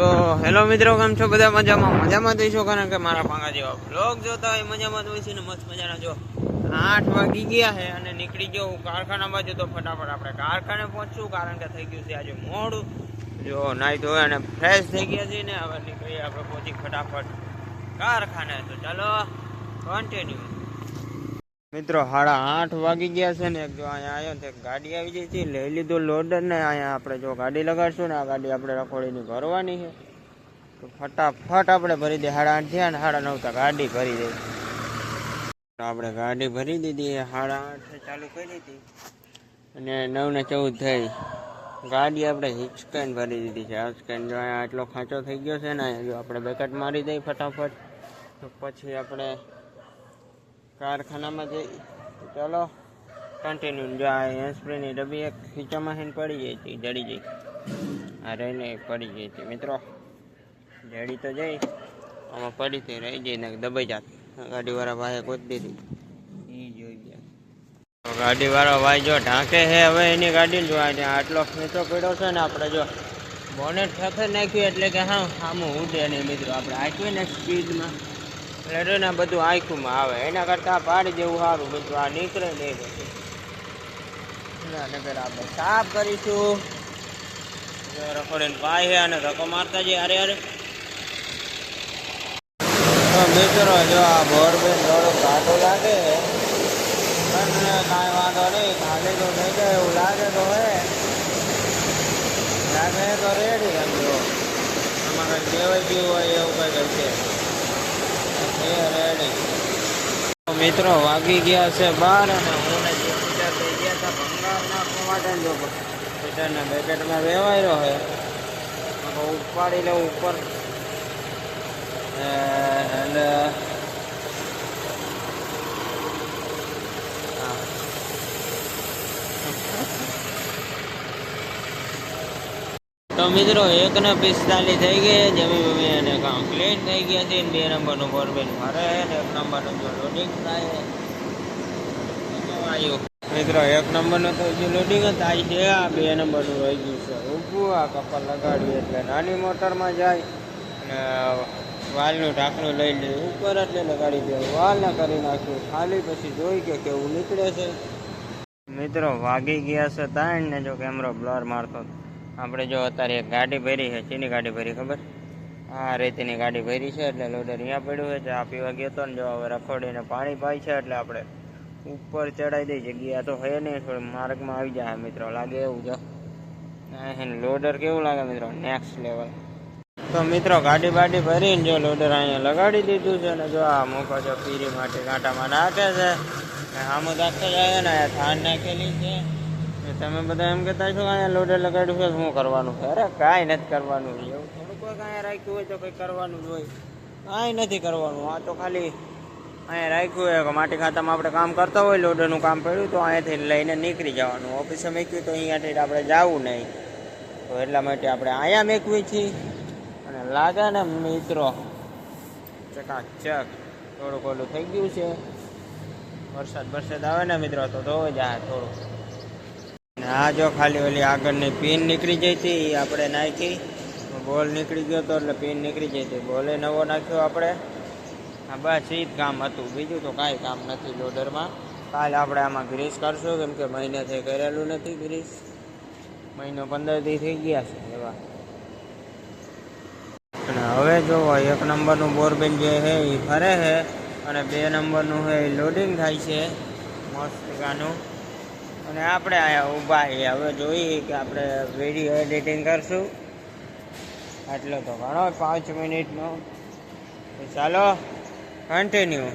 તો હેલો મિત્રો, કેમ છો? બધા મજામાં? મજામાં થઈશો કારણ કે મારા પાંગા જેવા બ્લોગ જોતા હોય, મજામાં તો છે ને, મસ્ત મજાના. જો, આઠ વાગી ગયા છે અને નીકળી ગયો હું કારખાના બાજુ, તો ફટાફટ આપણે કારખાને પહોંચશું, કારણ કે થઈ ગયું છે આજે મોડું. જો નાઈ ધોઈ અને ફ્રેશ થઈ ગયા છીએ ને, હવે નીકળીએ આપણે પહોંચી ફટાફટ કારખાને. તો ચાલો કન્ટિન્યુ મિત્રો, સાડા આઠ વાગી ગયા છે ને જો અહીંયા આવ્યો ને ગાડી આવી ગઈ હતી લઈ લીધું લોડર ને, અહીંયા આપણે જો ગાડી લગાડશું ને, આ ગાડી આપણે રખોડીની ભરવાની છે. તો ફટાફટ આપણે ભરી દઈએ. સાડા આઠ થયા ને, સાડા નવ ગાડી ભરી દઈ આપણે ગાડી ભરી દીધી, સાડા આઠ ચાલુ કરી હતી અને નવ ને ચૌદ થઈ. ગાડી આપણે હિચકેન ભરી દીધી છે. હિચકેન જો અહીંયા આટલો ખાંચો થઈ ગયો છે ને જો આપણે બેકટ મારી દઈએ ફટાફટ. તો પછી આપણે કારખાનામાં જઈ. ચાલો કન્ટિન્યુ જો આ હેન્ડસ્પ્રેની ડબ્બી એક ખીચામાં હેન પડી જાય હતી, જડી જઈ આ રહીને પડી જાય હતી, મિત્રો. જડી તો જઈ, આમાં પડી હતી, રહી જઈને દબાઈ જાત. ગાડીવાળા ભાઈએ ગોતી દીધી. એ જોઈ ગયા. ગાડીવાળો ભાઈ જો ઢાંકે છે હવે એની ગાડી જો આટલો ખેંચો પડ્યો છે ને, આપણે જો બોનેટ સાથે નાખ્યું એટલે કે હા સામું ઉડે નહીં, મિત્રો. આપણે આંકીએ ને સ્પીડમાં એટલે ને બધું આંખુમાં આવે. એના કરતાં પાડી દેવું સારું. બધું આ નીકળે નહીં પછી નગર આપણે સાફ કરીશું. રખોડીને પાય છે અને ધક્કો મારતા જઈએ. અરે અરે. મિત્રો, જો આ બોરબેન થોડો ઘાટો લાગે. પણ કાંઈ વાંધો નહીં. ખાલી તો થઈ જાય એવું લાગે તો હે. લાગે તો રેડી, સમજો. અમારે દેવાઈ ગયું હોય એવું કંઈ તો મિત્રો વાગી ગયા છે બાર અને હું જે પૂજા થઈ ગયા હતા ભંગાર નાખવા માટે જો પીટરના બેકેટમાં વેવાયેલો છે તો ઉપાડી લઉં ઉપર. તો મિત્રો, એક ને પિસ્તાલીસ થઈ ગઈ જમી બમી અને કમ્પ્લીટ થઈ ગયા છે બે નંબરનું બોરબેન મારે ને એક નંબરનું જો લોડિંગ થાય. આવ્યું મિત્રો, એક નંબરનું તો હજી લોડિંગ જ થાય છે. આ બે નંબરનું રહી ગયું છે. ઊભું, આ કપલ લગાડ્યું એટલે નાની મોટરમાં જાય. અને વાલનું ઢાંકણું લઈ લીધું ઉપર એટલે લગાડી દે. વાલને કરી નાખ્યું ખાલી પછી જોઈ કે કેવું નીકળે છે. મિત્રો, વાગી ગયા છે તાણ ને જો કેમેરો બ્લર મારતો આપણે જો અત્યારે એક ગાડી ભરી છે, ચીની ગાડી ભરી, ખબર? આ રેતીની ગાડી ભરી છે, એટલે લોડર અહીંયા પડ્યું છે આ પીવા ગયો હતો ને જો હવે રખોડીને પાણી પાય છે, એટલે આપણે ઉપર ચડાવી દઈ જગ્યા તો હોય નહીં, થોડી માર્ગમાં આવી જાય, મિત્રો. લાગે એવું જો. લોડર કેવું લાગે, મિત્રો? નેક્સ્ટ લેવલ તો મિત્રો, ગાડી બાડી ભરીને જો લોડર અહીંયા લગાડી દીધું છે ને જો આ મૂકો છો પીરી માટે કાંટામાં નાખે છે. આમ દાખલ જાય ને થાન નાખેલી છે. તમે બધા એમ કહેતા છો કે અહીંયા લોડર લગાડ્યું છે શું કરવાનું છે? અરે કાંઈ નથી કરવાનું. એવું થોડુંક અહીંયા રાખ્યું હોય તો કંઈ કરવાનું જ હોય. કાંઈ નથી કરવાનું. આ તો ખાલી અહીંયા રાખ્યું હોય કે માટી ખાતામાં આપણે કામ કરતા હોય લોડરનું કામ પડ્યું તો અહીંયાથી લઈને નીકળી જવાનું. ઓફિસે મૂક્યું તો અહીંયાથી આપણે જવું નહીં. તો એટલા માટે આપણે અહીંયા મેકવી છીએ અને લાગે ને મિત્રો, ચકાચક, થોડુંક ઓલું થઈ ગયું છે. વરસાદ વરસાદ આવે ને મિત્રો, તો ધોઈ જાય થોડું આ જો ખાલી ઓલી આગળની પિન નીકળી જઈ હતી એ આપણે નાખી. બોલ નીકળી ગયો હતો એટલે પિન નીકળી જઈ હતી. બોલે નવો નાખ્યો આપણે. હા, બસ એ જ કામ હતું. બીજું તો કાંઈ કામ નથી લોડરમાં. કાલે આપણે આમાં ગ્રીસ કરશું, કેમ કે મહિનાથી કરેલું નથી ગ્રીસ. મહિનો પંદરથી થઈ ગયા છે એવા. અને હવે જોવો, એક નંબરનું બોરબેન જે છે એ ફરે છે અને બે નંબરનું છે એ લોડિંગ થાય છે. મસ્ત ગાનું. અને આપણે અહીંયા ઊભા છીએ. હવે જોઈએ કે આપણે વીડિયો એડિટિંગ કરશું. આટલો તો ઘણો પાંચ મિનિટનો. ચાલો કન્ટિન્યુ